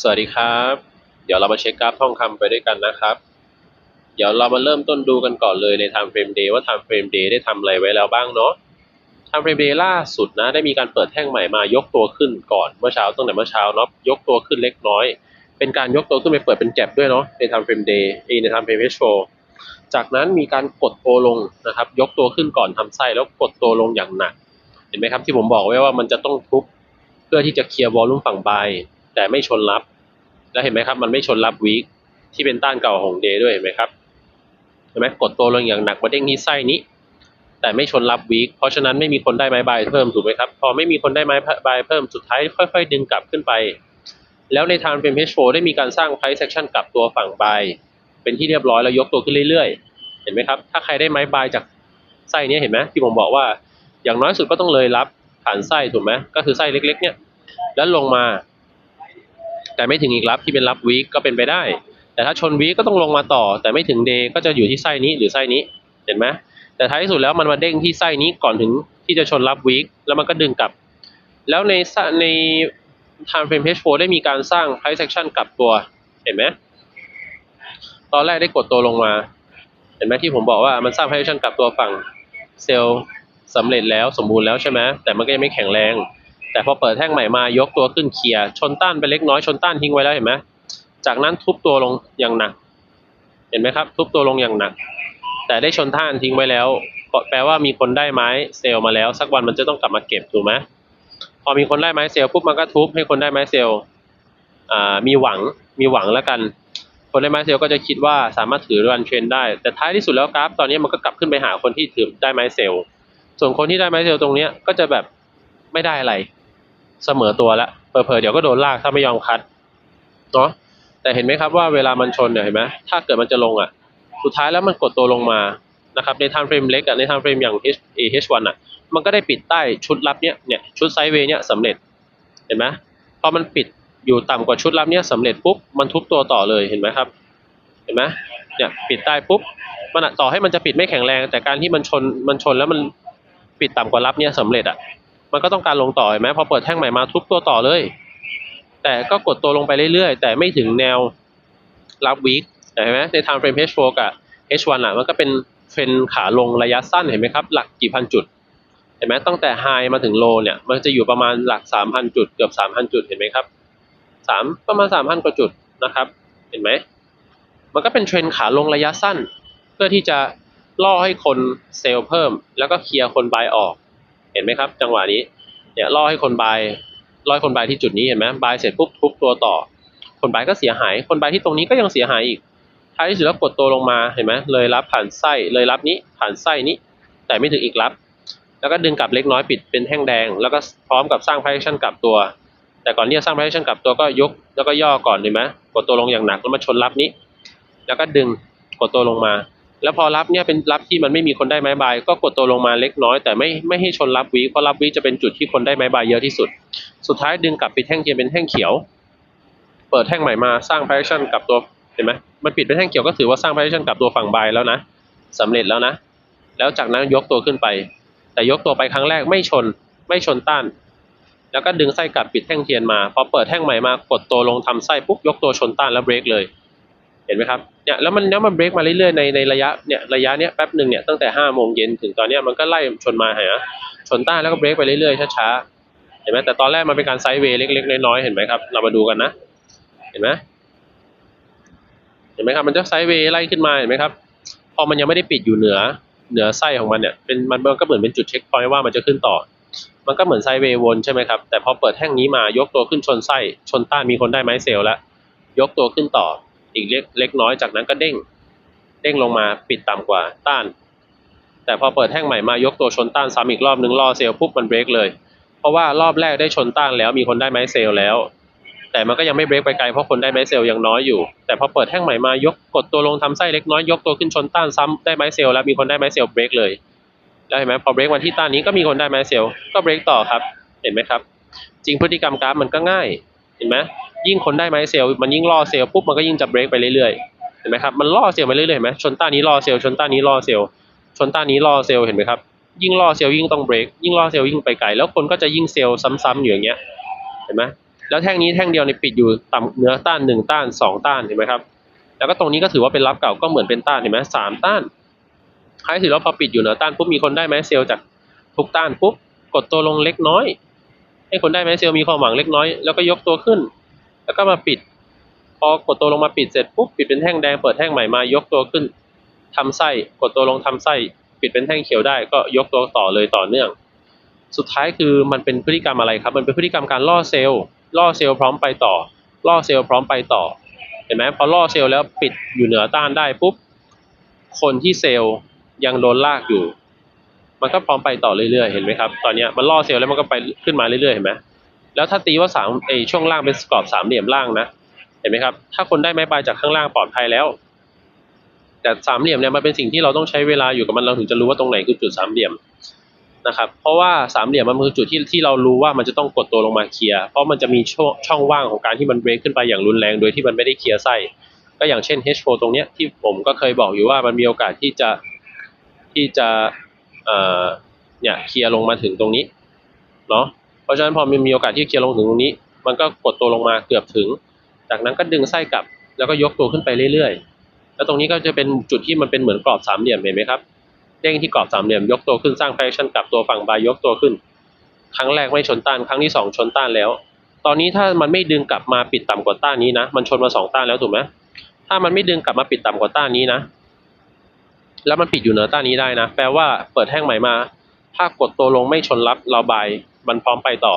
สวัสดีครับ เดี๋ยวเรามาเช็คกราฟทองคำไปด้วยกันนะครับ เดี๋ยวเรามาเริ่มต้นดูกันก่อนเลยใน time frame day ว่า time frame day ได้ทำอะไรไว้แล้วบ้างเนาะ time frame day ล่าสุดนะ ได้มีการเปิดแท่งใหม่มายกตัวขึ้นก่อนเมื่อเช้าตั้งแต่เมื่อเช้าเนาะยกตัวขึ้นเล็กน้อย เป็นการยกตัวขึ้นไปเปิดเป็นแก็บด้วยเนาะใน time frame day เอยใน time frame h4 จากนั้นมีการกดตัวลงนะครับยกตัวขึ้นก่อนทำไส้แล้วกดตัวลงอย่างหนัก เห็นไหมครับที่ผมบอกไว้ว่ามันจะต้องทุบเพื่อที่จะเคลียร์วอลลุ่มฝั่งบาย แต่ไม่ชนรับ แล้วเห็นไหมครับ มันไม่ชนรับวีคที่เป็นต้านเก่าของเดย์ด้วยเห็นไหมครับเห็นไหมกดตัวลงอย่างหนักมาเด้งที่ไส้นี้ แต่ไม่ชนรับวีคเพราะฉะนั้นไม่มีคนได้ไม้บายเพิ่มถูกไหมครับ พอไม่มีคนได้ไม้บายเพิ่มสุดท้ายค่อย ๆ ดึงกลับขึ้นไป แล้วในทางเป็นเพชโฟได้มีการสร้างไพร c ์ section กลับตัวฝั่งบายเป็นที่เรียบร้อยแล้วยกตัวขึ้นเรื่อยๆ เห็นไหมครับ ถ้าใครได้ไม้บายจากไส้นี้เห็นไหมที่ผมบอกว่า อย่างน้อยสุดก็ต้องเลยรับผ่านไส้ถูกไหมก็คือไส้เล็ก ๆ เนี่ย แล้วลงมา แต่ไม่ถึงอีกรับที่เป็นรับวีคก็เป็นไปได้ แต่ถ้าชนวีคก็ต้องลงมาต่อ แต่ไม่ถึงเดย์ก็จะอยู่ที่ไส้นี้หรือไส้นี้เห็นไหมแต่ท้ายที่สุดแล้วมันมาเด้งที่ไส้นี้ก่อนถึงที่จะชนรับวีคแล้วมันก็ดึงกลับ แล้วในใน time frame H4 ได้มีการสร้าง price action กลับตัวเห็นไหมตอนแรกได้กดตัวลงมา เห็นไหมที่ผมบอกว่ามันสร้าง price action กลับตัวฝั่งเซลล์สำเร็จแล้วสมบูรณ์แล้วใช่ไหมแต่มันก็ยังไม่แข็งแรง แต่พอเปิดแท่งใหม่มายกตัวขึ้นเคลียร์ชนต้านไปเล็กน้อยชนต้านทิ้งไว้แล้วเห็นไหมจากนั้นทุบตัวลงอย่างหนัก เห็นไหมครับ ทุบตัวลงอย่างหนัก แต่ได้ชนต้านทิ้งไว้แล้วแปลว่ามีคนได้ไม้เซลล์มาแล้ว สักวันมันจะต้องกลับมาเก็บถูกไหมพอมีคนได้ไม้เซลล์ปุ๊บมันก็ทุบให้คนได้ไม้เซลล์มีหวังมีหวังแล้วกัน คนได้ไม้เซลล์ก็จะคิดว่าสามารถถือรันเทรนได้ แต่ท้ายที่สุดแล้วกราฟตอนนี้มันก็กลับขึ้นไปหาคนที่ถือได้ไม้เซลล์ส่วนคนที่ได้ไม้เซลล์ตรงนี้ก็จะแบบไม่ได้อะไร เสมอตัวแล้วเผลอๆเดี๋ยวก็โดนลากถ้าไม่ยอมคัดเนาะแต่เห็นไหมครับว่าเวลามันชนเนี่ยเห็นไหมถ้าเกิดมันจะลงอะ สุดท้ายแล้วมันกดตัวลงมานะครับใน time frame เล็กอะใน time frame อย่าง H A H1 อะ มันก็ได้ปิดใต้ชุดรับเนี้ยเนี่ยชุดไซด์เวย์เนี้ยสำเร็จเห็นไหมพอมันปิดอยู่ต่ำกว่าชุดรับเนี้ยสำเร็จปุ๊บมันทุบตัวต่อเลยเห็นไหมครับ เห็นไหมเนี่ยปิดใต้ปุ๊บมันอะต่อให้มันจะปิดไม่แข็งแรง แต่การที่มันชนมันชนแล้วมันปิดต่ำกว่ารับเนี้ยสำเร็จอะ มันก็ต้องการลงต่อเห็นไหมพอเปิดแท่งใหม่มาทุบตัวต่อเลย แต่ก็กดตัวลงไปเรื่อยๆ แต่ไม่ถึงแนวรับวีคเห็นไหมใน time frame H4 กับ H1 อะมันก็เป็นเทรนขาลงระยะสั้นเห็นไหมครับ หลักกี่พันจุด เห็นไหมตั้งแต่ไฮมาถึงโลเนี่ยมันจะอยู่ประมาณหลัก 3,000 จุด เกือบ 3,000 จุดเห็นไหมครับสามประมาณ 3,000 กว่าจุดนะครับ เห็นไหมมันก็เป็นเทรนขาลงระยะสั้น เพื่อที่จะล่อให้คนเซลล์เพิ่ม แล้วก็เคลียร์คนบายออก เห็นไหมครับ จังหวะนี้เนี่ยล่อให้คนบายล่อให้คนบายที่จุดนี้เห็นไหมบายเสร็จปุ๊บทุบตัวต่อ คนบายก็เสียหาย คนบายที่ตรงนี้ก็ยังเสียหายอีกท้ายที่สุดแล้วกดตัวลงมาเห็นไหมเลยรับผ่านไส้เลยรับนี้ผ่านไส้นี้ แต่ไม่ถึงอีกรับ แล้วก็ดึงกลับเล็กน้อยปิดเป็นแท่งแดง แล้วก็พร้อมกับสร้าง projection กลับตัว แต่ก่อนที่จะสร้าง projection กลับตัวก็ยกแล้วก็ย่อก่อนเห็นไหมกดตัวลงอย่างหนักแล้วมาชนรับนี้ แล้วก็ดึงกดตัวลงมา แล้วพอรับเนี่ยเป็นรับที่มันไม่มีคนได้ไม้บาย ก็กดตัวลงมาเล็กน้อย แต่ไม่ไม่ให้ชนรับวีเพราะรับวีจะเป็นจุดที่คนได้ไม้บายเยอะที่สุด สุดท้ายดึงกลับปิดแท่งเทียนเป็นแท่งเขียว เปิดแท่งใหม่มาสร้าง projection กับตัวเห็นไหมมันปิดเป็นแท่งเขียวก็ถือว่าสร้าง projection กับตัวฝั่งบายแล้วนะสำเร็จแล้วนะ แล้วจากนั้นยกตัวขึ้นไป แต่ยกตัวไปครั้งแรกไม่ชนไม่ชนต้าน แล้วก็ดึงไส้กลับปิดแท่งเทียนมาพอเปิดแท่งใหม่มากดตัวลงทำไส้ปุ๊บยกตัวชนต้านแล้วเบรกเลย เห็นไหมครับเนี่ยแล้วมันแล้วมันเบรกมาเรื่อยๆในในระยะเนี่ยระยะเนี้ยแป๊บหนึ่งเนี่ยตั้งแต่ห้าโมงเย็นถึงตอนเนี้ยมันก็ไล่ชนมาหาชนต้านแล้วก็เบรกไปเรื่อยๆช้าๆเห็นไหมแต่ตอนแรกมันเป็นการไซด์เวย์เล็กๆน้อยๆเห็นไหมครับเรามาดูกันนะ เห็นไหมเห็นไหมครับมันจะไซด์เวย์ไล่ขึ้นมาเห็นไหมครับพอมันยังไม่ได้ปิดอยู่เหนือเหนือไส้ของมันเนี่ยเป็นมันก็เหมือนเป็นจุดเช็คพอยต์ว่ามันจะขึ้นต่อ มันก็เหมือนไซด์เวย์วนใช่ไหมครับแต่พอเปิดแท่งนี้มายกตัวขึ้นชนไส้ชนต้านมีคนได้ไม้เซลล์แล้วยกตัวขึ้นต่อ อีกเล็กเล็กน้อยจากนั้นก็เด้ง เด้งลงมาปิดต่ำกว่าต้าน แต่พอเปิดแท่งใหม่มายกตัวชนต้านซ้ำอีกรอบนึงล่อเซลล์ปุ๊บมันเบรกเลย เพราะว่ารอบแรกได้ชนต้านแล้วมีคนได้ไม้เซลล์แล้ว แต่มันก็ยังไม่เบรกไปไกลเพราะคนได้ไม้เซลล์ยังน้อยอยู่ แต่พอเปิดแท่งใหม่มายกกดตัวลงทำไส้เล็กน้อยยกตัวขึ้นชนต้านซ้ำได้ไม้เซลล์แล้วมีคนได้ไม้เซลล์เบรกเลยแล้วเห็นไหมพอเบรกมาที่ต้านนี้ก็มีคนได้ไม้เซลล์ก็เบรกต่อครับ เห็นไหมครับ จริงพฤติกรรมกราฟมันก็ง่าย เห็นไหม ยิ่งคนได้ไม้เซลล์มันยิ่งล่อเซลล์ปุ๊บมันก็ยิ่งจะเบรกไปเรื่อยๆเห็นไหมครับมันล่อเซลล์ไปเรื่อยๆเห็นไหมชนต้านี้ล่อเซลล์ชนต้านี้ล่อเซลล์ชนต้านี้ล่อเซลล์เห็นไหมครับยิ่งล่อเซลล์ยิ่งต้องเบรกยิ่งล่อเซลล์ยิ่งไปไกลแล้วคนก็จะยิ่งเซลล์ซ้ำๆอยู่อย่างเงี้ยเห็นไหมแล้วแท่งนี้แท่งเดียวในปิดอยู่ต่ำเนื้อต้านหนึ่งต้านสองต้านเห็นไหมครับแล้วก็ตรงนี้ก็ถือว่าเป็นรับเก่าก็เหมือนเป็นต้านเห็นไหมสามต้านท้ายสุดแล้วพอปิดอยู่เหนือต้านปุ๊บมีคนได้ไหมเซลล์จากทุกต้านปุ๊บกดตัวลงเล็กน้อย ให้คนได้ไหมเซลล์มีความหวังเล็กน้อยแล้วก็ยกตัวขึ้น แล้วก็มาปิด พอกดตัวลงมาปิดเสร็จปุ๊บปิดเป็นแท่งแดงเปิดแท่งใหม่มายกตัวขึ้นทำไส้กดตัวลงทำไส้ ปิดเป็นแท่งเขียวได้ก็ยกตัวต่อเลยต่อเนื่อง สุดท้ายคือมันเป็นพฤติกรรมอะไรครับ มันเป็นพฤติกรรมการล่อเซลล์ล่อเซลล์พร้อมไปต่อ ล่อเซลล์พร้อมไปต่อเห็นไหมพอล่อเซลล์แล้วปิดอยู่เหนือต้านได้ปุ๊บคนที่เซลล์ยังโดนลากอยู่ มันก็พร้อมไปต่อเรื่อยๆ เห็นไหมครับ ตอนนี้มันล่อเซลล์แล้วมันก็ไปขึ้นมาเรื่อยๆ เห็นไหม แล้วถ้าตีว่าสามไอช่วงล่างเป็นกรอบสามเหลี่ยมล่างนะเห็นไหมครับ ถ้าคนได้ไม้ปลายจากข้างล่างปลอดภัยแล้ว แต่สามเหลี่ยมเนี่ยมันเป็นสิ่งที่เราต้องใช้เวลาอยู่กับมันเราถึงจะรู้ว่าตรงไหนคือจุดสามเหลี่ยมนะครับ เพราะว่าสามเหลี่ยมมันคือจุดที่ที่เรารู้ว่ามันจะต้องกดตัวลงมาเคลียร์เพราะมันจะมีช่องช่องว่างของการที่มันเบรกขึ้นไปอย่างรุนแรงโดยที่มันไม่ได้เคลียร์ไส้ก็อย่างเช่น H4 ตรงเนี้ยที่ผมก็เคยบอกอยู่ว่ามันมีโอกาสที่จะที่จะเอ่อเนี่ยเคลียร์ลงมาถึงตรงนี้เนาะ เพราะฉะนั้นพอมันมีโอกาสที่เคลียร์ลงถึงตรงนี้ มันก็กดตัวลงมาเกือบถึง จากนั้นก็ดึงไส้กลับ แล้วก็ยกตัวขึ้นไปเรื่อยๆ แล้วตรงนี้ก็จะเป็นจุดที่มันเป็นเหมือนกรอบสามเหลี่ยมเห็นไหมครับเด้งที่กรอบสามเหลี่ยมยกตัวขึ้นสร้างแฟชั่นกลับตัวฝั่งบายยกตัวขึ้น ครั้งแรกไม่ชนต้านครั้งที่สองชนต้านแล้ว ตอนนี้ถ้ามันไม่ดึงกลับมาปิดต่ำกว่าต้านนี้นะ มันชนมาสองต้านแล้วถูกไหมถ้ามันไม่ดึงกลับมาปิดต่ำกว่าต้านนี้นะ แล้วมันปิดอยู่เหนือต้านนี้ได้นะ แปลว่าเปิดแท่งใหม่มา ถ้ากดตัวลงไม่ชนรับเราบาย มันพร้อมไปต่อ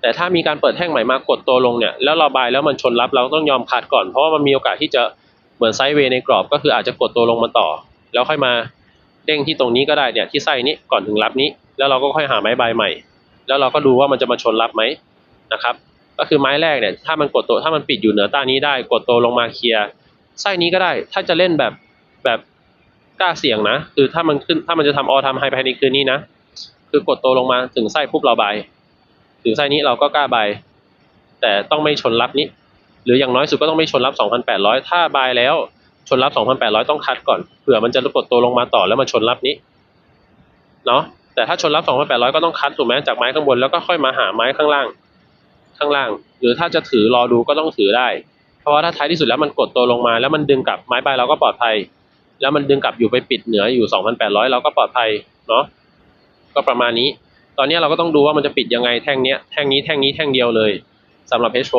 แต่ถ้ามีการเปิดแท่งใหม่มากดตัวลงเนี่ยแล้วเราบายแล้วมันชนรับเราต้องยอมคัดก่อนเพราะว่ามันมีโอกาสที่จะเหมือนไซด์เวย์ในกรอบก็คืออาจจะกดตัวลงมาต่อ แล้วค่อยมาเด้งที่ตรงนี้ก็ได้เนี่ยที่ไส้นี้ก่อนถึงรับนี้ แล้วเราก็ค่อยหาไม้บายใหม่ แล้วเราก็ดูว่ามันจะมาชนรับไหมนะครับ ก็คือไม้แรกเนี่ยถ้ามันกดตัวถ้ามันปิดอยู่เหนือต้านนี้ได้กดตัวลงมาเคลียร์ไส้นี้ก็ได้ ถ้าจะเล่นแบบแบบกล้าเสี่ยงนะ คือถ้ามันขึ้นถ้ามันจะทำออทำไฮภายในคืนนี้นะ คือกดตัวลงมาถึงไส้ปุ๊บเราใบถึงไส้นี้เราก็กล้าใบแต่ต้องไม่ชนรับนี้ หรืออย่างน้อยสุดก็ต้องไม่ชนรับ 2,800 ถ้าบายแล้วชนรับ 2,800 ต้องคัดก่อนเผื่อมันจะกดตัวลงมาต่อแล้วมาชนรับนี้เนาะแต่ถ้าชนรับ 2,800 ก็ต้องคัดถูกไหมจากไม้ข้างบนแล้วก็ค่อยมาหาไม้ข้างล่าง ข้างล่าง หรือถ้าจะถือรอดูก็ต้องถือได้ เพราะว่าถ้าท้ายที่สุดแล้วมันกดตัวลงมา แล้วมันดึงกลับไม้ใบเราก็ปลอดภัย แล้วมันดึงกลับอยู่ไปปิดเหนืออยู่ 2,800 เราก็ปลอดภัยเนาะ ก็ประมาณนี้ ตอนนี้เราก็ต้องดูว่ามันจะปิดยังไงแท่งเนี้ยแท่งนี้แท่งนี้แท่งเดียวเลยสำหรับ H4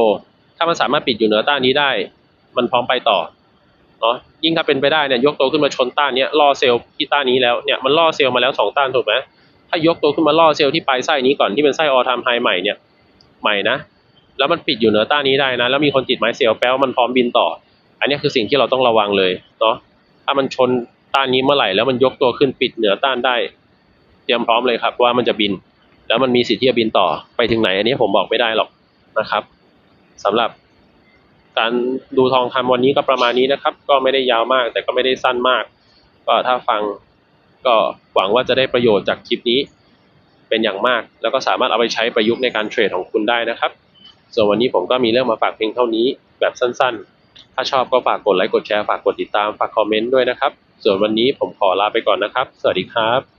ถ้ามันสามารถปิดอยู่เหนือต้านนี้ได้ มันพร้อมไปต่อเนาะยิ่งถ้าเป็นไปได้เนี่ยยกตัวขึ้นมาชนต้านเนี้ยล่อเซลล์ที่ต้านนี้แล้วเนี่ยมันล่อเซลล์มาแล้วสองต้านถูกไหมถ้ายกตัวขึ้นมาล่อเซลล์ที่ปลายไส้นี้ก่อนที่เป็นไส้ออทามไฮใหม่เนี่ยใหม่นะแล้วมันปิดอยู่เหนือต้านนี้ได้นะ แล้วมีคนติดไม้เซลล์แปลว่ามันพร้อมบินต่อ อันนี้คือสิ่งที่เราต้องระวังเลยเนาะถ้ามันชนต้านนี้เมื่อไหร่แล้วมันยกตัวขึ้นปิดเหนือต้านได้ เตรียมพร้อมเลยครับว่ามันจะบิน แล้วมันมีสิทธิ์ที่จะบินต่อไปถึงไหน อันนี้ผมบอกไม่ได้หรอกนะครับสำหรับการดูทองคำวันนี้ก็ประมาณนี้นะครับ ก็ไม่ได้ยาวมาก แต่ก็ไม่ได้สั้นมาก ก็ถ้าฟังก็หวังว่าจะได้ประโยชน์จากคลิปนี้เป็นอย่างมาก แล้วก็สามารถเอาไปใช้ประยุกต์ในการเทรดของคุณได้นะครับ ส่วนวันนี้ผมก็มีเรื่องมาฝากเพียงเท่านี้แบบสั้นๆ ถ้าชอบก็ฝากกดไลค์กดแชร์ฝากกดติดตามฝากคอมเมนต์ด้วยนะครับ ส่วนวันนี้ผมขอลาไปก่อนนะครับ สวัสดีครับ